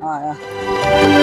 哎呀。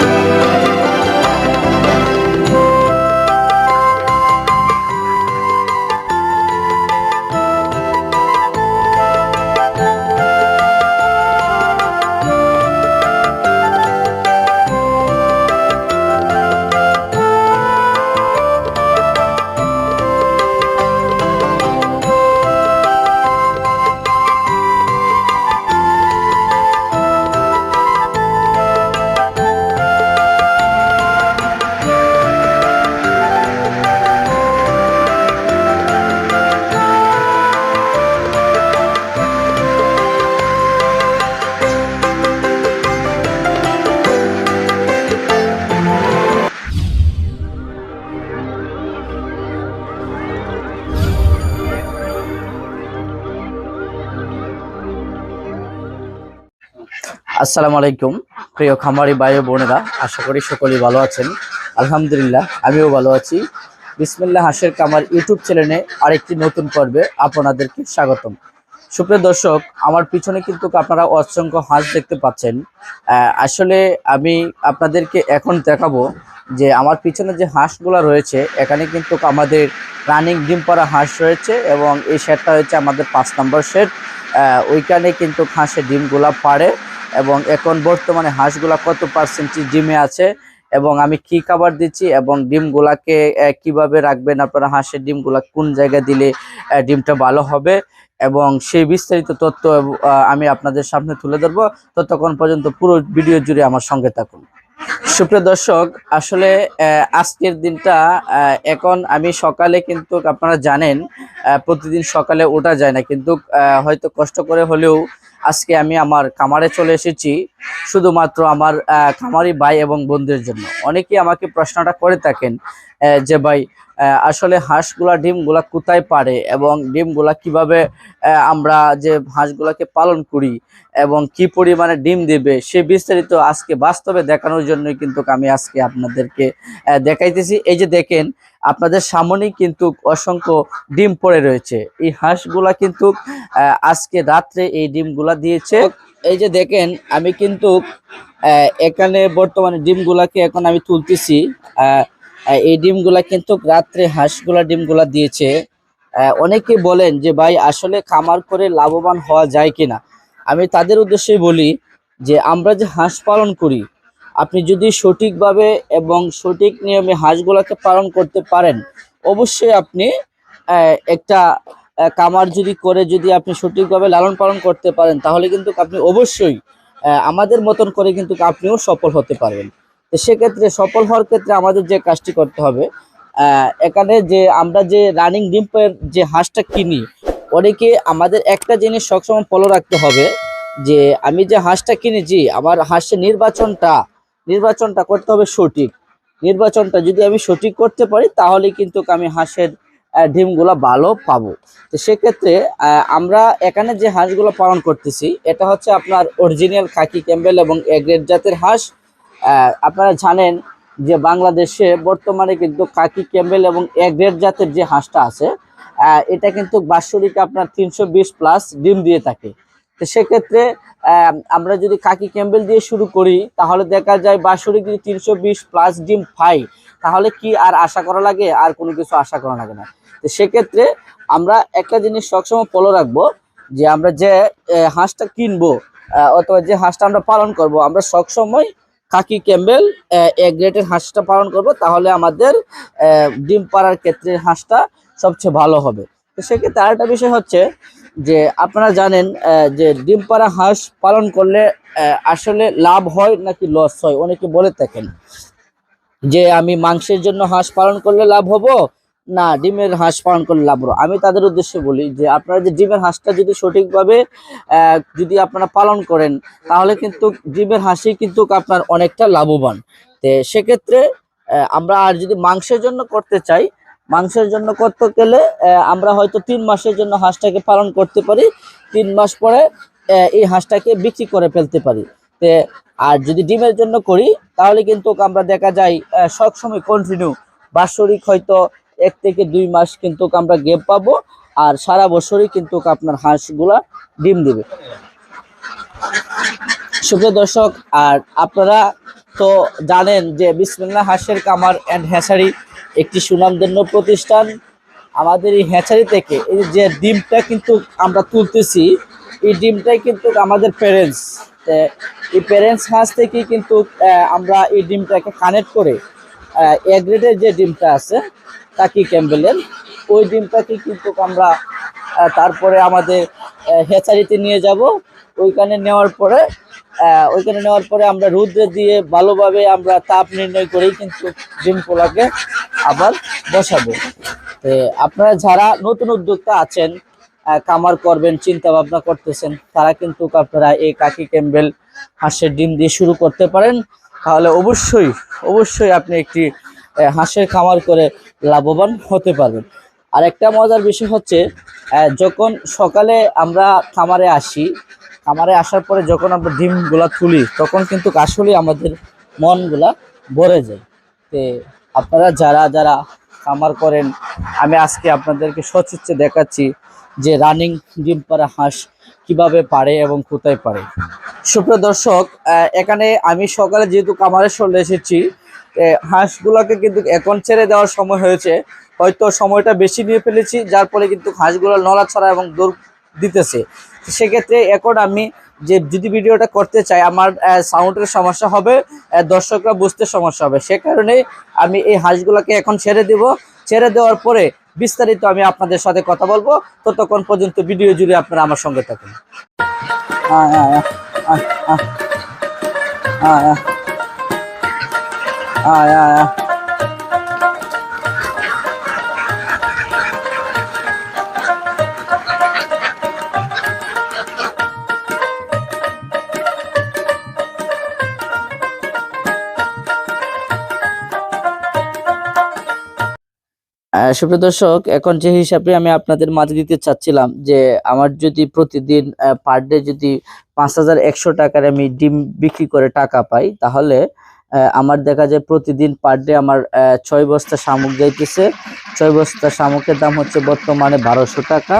আসসালামু আলাইকুম, প্রিয় খামারি ভাই ও বোনেরা, আশা করি সকলেই ভালো আছেন। আলহামদুলিল্লাহ, আমিও ভালো আছি। বিসমিল্লা হাঁসের কামার ইউটিউব চ্যানেলে আরেকটি নতুন পর্বে আপনাদেরকে স্বাগতম। সুপ্রিয় দর্শক, আমার পিছনে কিন্তু আপনারা অসংখ্য হাঁস দেখতে পাচ্ছেন। আসলে আমি আপনাদেরকে এখন দেখাবো যে আমার পিছনে যে হাঁসগুলো রয়েছে, এখানে কিন্তু আমাদের রানিং ডিম পাড়া হাঁস রয়েছে এবং এই শেডটা হচ্ছে আমাদের পাঁচ নম্বর শেড। ওইখানে কিন্তু হাঁসের ডিমগুলা পাড়ে। এবং এখন বর্তমানে হাঁসগুলা কত পার্সেন্টেজ ডিমে আছে এবং আমি কি খাবার দিচ্ছি এবং ডিমগুলাকে কীভাবে রাখবেন আপনারা, হাঁসের ডিমগুলা কোন জায়গায় দিলে ডিমটা ভালো হবে এবং সেই বিস্তারিত তথ্য আমি আপনাদের সামনে তুলে ধরবো। ততক্ষণ পর্যন্ত পুরো ভিডিও জুড়ে আমার সঙ্গে থাকুন। সুপ্রিয় দর্শক, আসলে আজকের দিনটা এখন আমি সকালে কিন্তু আপনারা জানেন প্রতিদিন সকালে ওঠা যায় না। কিন্তু হয়তো কষ্ট করে হলেও আজকে আমি আমার খামারে চলে এসেছি শুধুমাত্র আমার খামারি ভাই এবং বন্ধুদের জন্য। অনেকেই আমাকে প্রশ্নটা করে থাকেন যে ভাই আসলে হাঁসগুলা, ডিমগুলা কোথায় পারে এবং ডিমগুলা কীভাবে আমরা যে হাঁসগুলাকে পালন করি এবং কি পরিমাণে ডিম দেবে সে বিস্তারিত আজকে বাস্তবে দেখানোর জন্যই কিন্তু আমি আজকে আপনাদেরকে দেখাইতেছি। এই যে দেখেন আপনাদের সামনেই কিন্তু অসংখ্য ডিম পড়ে রয়েছে। এই হাঁসগুলা কিন্তু আজকে রাত্রে এই ডিমগুলা দিয়েছে। এই যে দেখেন, আমি কিন্তু এখানে বর্তমানে ডিমগুলাকে এখন আমি তুলতেছি। এই ডিমগুলা কিন্তু রাত্রে হাঁসগুলা ডিমগুলা দিয়েছে। অনেকে বলেন যে, ভাই, আসলে খামার করে লাভবান হওয়া যায় কিনা? আমি তাদের উদ্দেশ্যে বলি যে, আমরা যে হাঁস পালন করি আপনি যদি সঠিকভাবে এবং সঠিক নিয়মে হাঁসগুলাকে পালন করতে পারেন, অবশ্যই আপনি একটা কামার যদি করে যদি আপনি সঠিকভাবে লালন পালন করতে পারেন, তাহলে কিন্তু আপনি অবশ্যই আমাদের মতন করে কিন্তু আপনিও সফল হতে পারবেন। তো সেক্ষেত্রে সফল হওয়ার ক্ষেত্রে আমাদের যে কাজটি করতে হবে এখানে যে আমরা যে রানিং ডিম্পের যে হাঁসটা কিনি অনেকে আমাদের একটা জিনিস সবসময় ফলো রাখতে হবে যে, আমি যে হাঁসটা কিনেছি, আমার হাঁসের নির্বাচনটা নির্বাচনটা করতে হবে সঠিক। নির্বাচনটা যদি আমি সঠিক করতে পারি, তাহলে কিন্তু আমি হাঁসের ডিমগুলো ভালো পাবো। তো সেক্ষেত্রে আমরা এখানে যে হাঁসগুলো পালন করতেছি, এটা হচ্ছে আপনার অরিজিনাল খাকি ক্যাম্বেল এবং এগ্রেড জাতের হাঁস। আপনারা জানেন যে বাংলাদেশে বর্তমানে কিন্তু কাকি ক্যাম্বেল এবং এগ্রেড জাতের যে হাঁসটা আছে এটা কিন্তু বাৎসরিক আপনার তিনশো বিশ প্লাস ডিম দিয়ে থাকে। তো সেক্ষেত্রে আমরা যদি কাকি ক্যাম্বেল দিয়ে শুরু করি, তাহলে দেখা যায় বাৎসরিক যদি তিনশো বিশ প্লাস ডিম পাই তাহলে কি আর আশা করা লাগে? আর কোনো কিছু আশা করা লাগে না। তো সেক্ষেত্রে আমরা একটা জিনিস সবসময় ফলো রাখব, যে আমরা যে হাঁসটা কিনবো অথবা যে হাঁসটা আমরা পালন করব, আমরা সবসময় কাকি ক্যাম্বেল, এ গ্রেটের হাঁসটা পালন করব, তাহলে আমাদের ডিম পাড়ার ক্ষেত্রে হাঁসটা সবচেয়ে ভালো হবে। তো সেক্ষেত্রে আরেকটা বিষয় হচ্ছে যে আপনারা জানেন যে ডিম পাড়া হাঁস পালন করলে আসলে লাভ হয় নাকি লস হয়? অনেকে বলে থাকেন যে আমি মাংসের জন্য হাঁস পালন করলে লাভ হব? না, ডিমের হাঁস পালন করলে লাভ হব। আমি তাদের উদ্দেশ্যে বলি যে আপনারা যে ডিমের হাঁসটা যদি সঠিকভাবে যদি আপনারা পালন করেন, তাহলে কিন্তু ডিমের হাঁসই কিন্তু আপনার অনেকটা লাভবান। তো সেক্ষেত্রে আমরা আর যদি মাংসের জন্য করতে চাই মাংসের জন্য করতে গেলে আমরা হয়তো তিন মাসের জন্য হাঁসটাকে পালন করতে পারি। তিন মাস পরে এই হাঁসটাকে বিক্রি করে ফেলতে পারি। তে, আর যদি ডিমের জন্য করি, তাহলে কিন্তু আমরা দেখা যায় সবসময় কন্টিনিউ বাৎসরিক হয়তো এক থেকে দুই মাস কিন্তু আমরা গেপ পাবো, আর সারা বছরই কিন্তু আপনার হাঁসগুলা ডিম দেবে। সুপ্রিয় দর্শক, আর আপনারা তো জানেন যে বিসমিল্লাহ হাঁসের কামার অ্যান্ড হ্যাচারি একটি সুনামধন্য প্রতিষ্ঠান। আমাদের এই হ্যাচারি থেকে এই যে ডিমটা কিন্তু আমরা তুলতেছি, এই ডিমটাই কিন্তু আমাদের প্যারেন্টস এই প্যারেন্টস হাঁস থেকেই কিন্তু আমরা এই ডিমটাকে কানেক্ট করে, এ গ্রেডের যে ডিমটা আছে টাকি ক্যাম্বেলের, ওই ডিমটাকে কিন্তু আমরা তারপরে আমাদের হ্যাচারিতে নিয়ে যাব। ওইখানে নেওয়ার পরে ওইখানে নেওয়ার পরে আমরা রুদ্রে দিয়ে ভালোভাবে আমরা তাপ নির্ণয় করেই কিন্তু ডিম পোলাকে আবার বসাবো। তো আপনারা যারা নতুন উদ্যোক্তা আছেন কামার করবেন চিন্তা ভাবনা করতেছেন, তারা কিন্তু আপনারা এই কাকি ক্যাম্বেল হাঁসের ডিম দিয়ে শুরু করতে পারেন। তাহলে অবশ্যই অবশ্যই আপনি একটি হাঁসের খামার করে লাভবান হতে পারবেন। আর একটা মজার বিষয় হচ্ছে যখন সকালে আমরা খামারে আসি খামারে আসার পরে যখন আমরা ডিমগুলা তুলি, তখন কিন্তু আসলে আমাদের মনগুলা ভরে যায়। তে আপনারা যারা যারা খামার করেন, আমি আজকে আপনাদেরকে সচিত্রে দেখাচ্ছি যে রানিং ডিম পাড়া হাঁস কীভাবে পারে এবং কোথায় পারে সুপ্রিয় দর্শক এখানে আমি সকালে যেহেতু কামারে চলে এসেছি হাঁসগুলোকে কিন্তু এখন ছেড়ে দেওয়ার সময় হয়েছে। হয়তো সময়টা বেশি নিয়ে ফেলেছি, যার ফলে কিন্তু হাঁসগুলো নড়াছড়া এবং দৌড় দিতেছে। সেক্ষেত্রে এখন আমি যে যদি ভিডিওটা করতে চাই আমার সাউন্ডের সমস্যা হবে দর্শকরা বুঝতে সমস্যা হবে। সে কারণে আমি এই হাঁসগুলোকে এখন ছেড়ে দেব। ছেড়ে দেওয়ার পরে বিস্তারিত আমি আপনাদের সাথে কথা বলব। ততক্ষণ পর্যন্ত ভিডিও জুড়ে আপনারা আমার সঙ্গে থাকুন। আয়, আয়, আয়, আয়, আয়। সুপ্রিয় দর্শক, এখন যে হিসাবে আমি আপনাদের মাঝে দিতে চাচ্ছিলাম যে আমার যদি প্রতিদিন পার ডে যদি পাঁচ হাজার একশো টাকার আমি ডিম বিক্রি করে টাকা পাই, তাহলে আমার দেখা যায় প্রতিদিন পার ডে আমার ছয় বস্তা শামুক যাইতেছে। ছয় বস্তা শামুকের দাম হচ্ছে বর্তমানে বারোশো টাকা।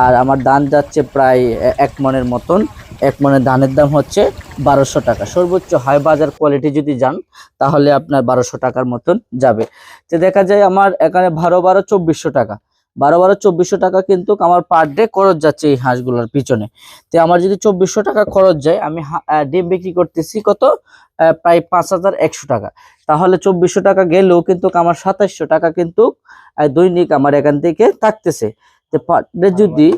আর আমার দান যাচ্ছে প্রায় এক মনের মতন। এক মনের ধানের দাম হচ্ছে বারোশো টাকা। সর্বোচ্চ হাই বাজার কোয়ালিটি যদি যান, তাহলে আপনার বারোশো টাকার মতন যাবে। তো দেখা যায় আমার এখানে বারো বারো, চব্বিশশো টাকা। বারো বারো চব্বিশশো টাকা কিন্তু আমার পার ডে খরচ যাচ্ছে এই হাঁসগুলোর পিছনে। তো আমার যদি চব্বিশশো টাকা খরচ যায়, আমি ডিম বিক্রি করতেছি কত? প্রায় পাঁচ হাজার একশো টাকা। তাহলে চব্বিশশো টাকা গেলেও কিন্তু আমার সাতাশশো টাকা কিন্তু দৈনিক আমার এখান থেকে থাকতেছে। তো পার ডে যদি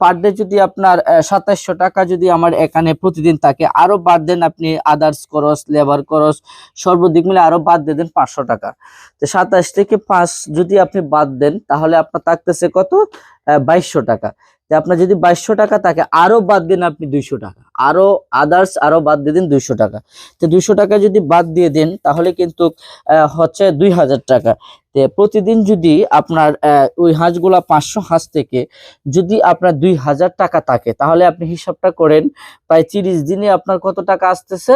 পার ডে যদি আপনার সাতাশশো টাকা যদি আমার এখানে প্রতিদিন থাকে, আরও বাদ দেন আপনি আদার্স খরচ লেবার খরচ, সর্বদিক মিলে আরও বাদ দিয়ে দেন পাঁচশো টাকা। তো সাতাশ থেকে পাঁচ যদি আপনি বাদ দেন, তাহলে আপনার থাকতেছে কত? বাইশশো টাকা। আপনার যদি বাইশশো টাকা থাকে, আরও বাদ দেন আপনি দুইশো টাকা। আরও আদার্স আরও বাদ দিয়ে দিন দুইশো টাকা। তো দুইশো টাকা যদি বাদ দিয়ে দেন, তাহলে কিন্তু হচ্ছে দুই হাজার টাকা। তো প্রতিদিন যদি আপনার ওই হাঁসগুলা পাঁচশো হাঁস থেকে যদি আপনার দুই হাজার টাকা থাকে, তাহলে আপনি হিসাবটা করেন, প্রায় তিরিশ দিনে আপনার কত টাকা আসতেছে?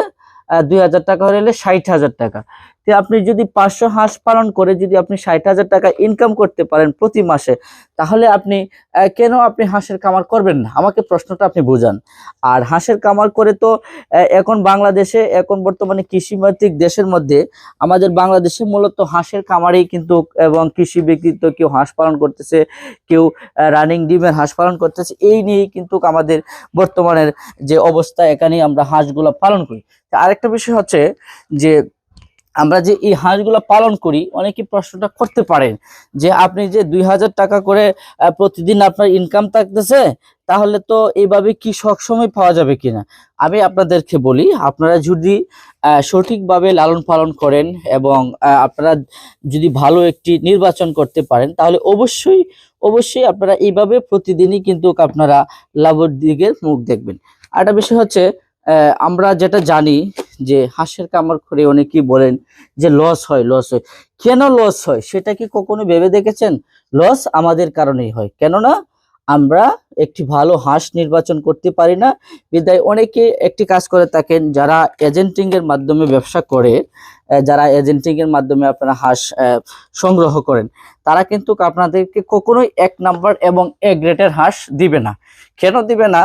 দুই হাজার টাকা হলে ষাট হাজার টাকা। তো আপনি যদি পাঁচশো হাঁস পালন করে যদি আপনি ষাট হাজার টাকা ইনকাম করতে পারেন প্রতি মাসে, তাহলে আপনি কেন আপনি হাঁসের কামার করবেন না? আমাকে প্রশ্নটা আপনি বোঝান। আর হাঁসের কামার করে তো এখন বাংলাদেশে, এখন বর্তমানে কৃষিমাত্রিক দেশের মধ্যে, আমাদের বাংলাদেশে মূলত হাঁসের খামারেই কিন্তু, এবং কৃষি ব্যক্তিত্ব কেউ হাঁস পালন করতেছে, কেউ রানিং ডিমের হাঁস পালন করতেছে, এই নিয়েই কিন্তু আমাদের বর্তমানের যে অবস্থা, এখানেই আমরা হাঁসগুলো পালন করি। আরেকটা বিষয় হচ্ছে যে আমরা যে এই হাঁসগুলো পালন করি, অনেকে প্রশ্নটা করতে পারেন যে আপনি যে দুই হাজার টাকা করে প্রতিদিন আপনার ইনকাম থাকতেছে, তাহলে তো এইভাবে কি সবসময় পাওয়া যাবে কিনা? আমি আপনাদেরকে বলি, আপনারা যদি সঠিকভাবে লালন পালন করেন এবং আপনারা যদি ভালো একটি নির্বাচন করতে পারেন, তাহলে অবশ্যই অবশ্যই আপনারা এইভাবে প্রতিদিনই কিন্তু আপনারা লাভের দিকে মুখ দেখবেন। আর একটা বিষয় হচ্ছে আমরা যেটা জানি যে হাঁসের কামড় করে অনেকেই বলেন যে লস হয় লস হয়। কেন লস হয়? সেটা কি কখনো ভেবে দেখেছেন? লস আমাদের কারণেই হয়। কেননা আমরা একটি ভালো হাঁস নির্বাচন করতে পারি না। বিদায় অনেকে একটি কাজ করে থাকেন, যারা এজেন্টিং এর মাধ্যমে ব্যবসা করে যারা এজেন্টিং এর মাধ্যমে আপনারা হাঁস সংগ্রহ করেন, তারা কিন্তু আপনাদেরকে কখনোই এক নাম্বার এবং এ গ্রেটের হাঁস দিবে না। কেন দিবে না?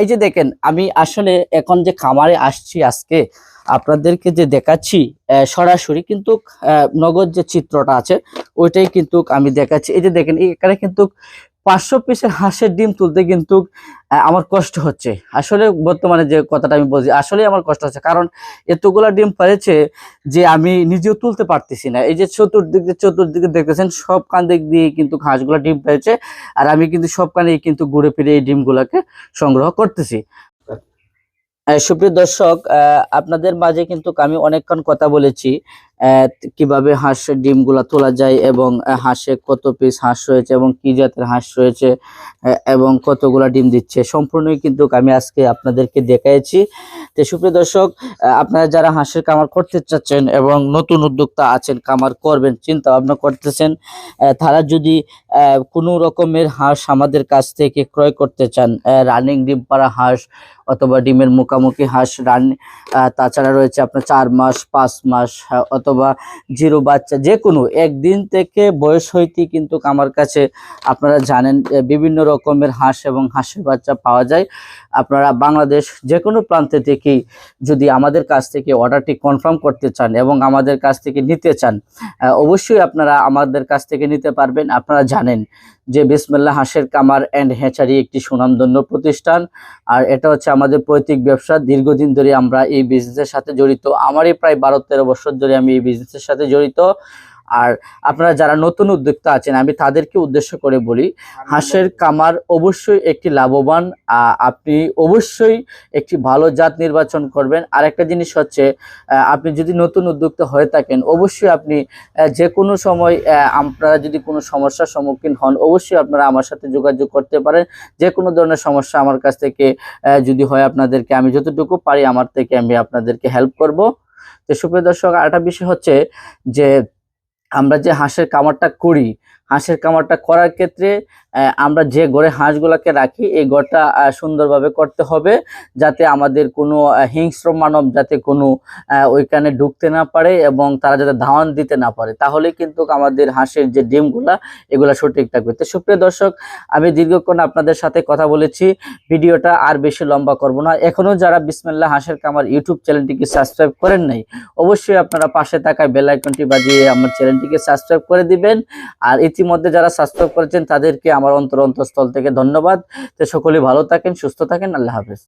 এই যে দেখেন, আমি আসলে এখন যে খামারে আসছি আজকে, আপনাদেরকে যে দেখাচ্ছি সরাসরি কিন্তু নগদ যে চিত্রটা আছে, ওইটাই কিন্তু আমি দেখাচ্ছি। এই যে দেখেন, এখানে কিন্তু পাঁচশো পিসের হাঁসের ডিম তুলতে কিন্তু আমার কষ্ট হচ্ছে। আসলে বর্তমানে যে কথাটা আমি বলছি আসলে আমার কষ্ট হচ্ছে। কারণ এতগুলা ডিম পেরেছে যে আমি নিজেও তুলতে পারতেছি না। এই যে চতুর্দিকে চতুর্দিকে দেখেছেন সব কান দিক দিয়ে কিন্তু হাঁসগুলো ডিম পেয়েছে আর আমি কিন্তু সব কানেই কিন্তু ঘুরে ফিরে এই ডিমগুলোকে সংগ্রহ করতেছি। সুপ্রিয় দর্শক আপনাদের মাঝে কিন্তু আমি অনেকক্ষণ কথা বলেছি কীভাবে হাঁসের ডিমগুলা তোলা যায় এবং হাঁসে কত পিস হাঁস রয়েছে এবং কি জাতের হাঁস রয়েছে এবং কতগুলা ডিম দিচ্ছে, সম্পূর্ণই কিন্তু আমি আজকে আপনাদেরকে দেখাইছি। তো সুপ্রিয় দর্শক আপনারা যারা হাঁসের কামার করতে চাচ্ছেন এবং নতুন উদ্যোক্তা আছেন কামার করবেন চিন্তা ভাবনা করতেছেন তারা যদি কোনো রকমের হাঁস আমাদের কাছ থেকে ক্রয় করতে চান রানিং ডিম পাড়া হাঁস অথবা ডিমের মুখামুখি হাঁস রান তাছাড়া রয়েছে আপনার চার মাস, পাঁচ মাস অথবা জিরো বাচ্চা, যে কোনো, একদিন থেকে বয়স হইতেই কিন্তু আমার কাছে আপনারা জানেন বিভিন্ন রকমের হাঁস এবং হাঁসের বাচ্চা পাওয়া যায়। আপনারা বাংলাদেশ যে কোনো প্রান্তে থেকেই যদি আমাদের কাছ থেকে অর্ডারটি কনফার্ম করতে চান এবং আমাদের কাছ থেকে নিতে চান অবশ্যই আপনারা আমাদের কাছ থেকে নিতে পারবেন। আপনারা জানেন যে বিসমিল্লা হাঁসের কামার অ্যান্ড হ্যাচারি একটি সুনামধন্য প্রতিষ্ঠান আর এটা হচ্ছে আমাদের পৈতৃক ব্যবসা। দীর্ঘদিন ধরে আমরা এই বিজনেসের সাথে জড়িত। আমারই প্রায় বারো তেরো বছর ধরে আমি এই বিজনেসের সাথে জড়িত। আর আপনারা যারা নতুন উদ্যোক্তা আছেন আমি তাদেরকে উদ্দেশ্য করে বলি হাঁসের কামার অবশ্যই একটি লাভবান আপনি অবশ্যই একটি ভালো জাত নির্বাচন করবেন। আর একটা জিনিস হচ্ছে আপনি যদি নতুন উদ্যোক্তা হয়ে থাকেন অবশ্যই আপনি যে কোনো সময় আপনারা যদি কোনো সমস্যার সম্মুখীন হন অবশ্যই আপনারা আমার সাথে যোগাযোগ করতে পারেন। যে কোনো ধরনের সমস্যা আমার কাছ থেকে যদি হয় আপনাদেরকে আমি যতটুকু পারি আমার থেকে আমি আপনাদেরকে হেল্প করব। তো সুপ্রিয় দর্শক আরেকটা বিষয় হচ্ছে যে আমরা যে হাঁসের কামারটা করি হাঁসের কামারটা করার ক্ষেত্রে আমরা যে ঘরে হাঁসগুলাকে রাখি, এই ঘরটা সুন্দরভাবে করতে হবে যাতে আমাদের কোনো হিংস্র মানব যাতে কোনো ওইখানে ঢুকতে না পারে এবং তারা যাতে ধাওয়ান দিতে না পারে। তাহলে কিন্তু আমাদের হাঁসের যে ডিমগুলা, এগুলা সঠিক থাকবে। তো সুপ্রিয় দর্শক, আমি দীর্ঘক্ষণ আপনাদের সাথে কথা বলেছি। ভিডিওটা আর বেশি লম্বা করব না। এখনও যারা বিসমিল্লাহ হাঁসের কামার ইউটিউব চ্যানেলটিকে সাবস্ক্রাইব করেন নাই, অবশ্যই আপনারা পাশে থাকা বেল আইকনটি বাজিয়ে আমার চ্যানেলটিকে সাবস্ক্রাইব করে দিবেন। আর ইতিমধ্যে যারা সাবস্ক্রাইব করেছেন তাদেরকে আমার অন্তর অন্তঃস্থল থেকে ধন্যবাদ। তো সকলে ভালো থাকেন, সুস্থ থাকেন, আল্লাহ হাফেজ।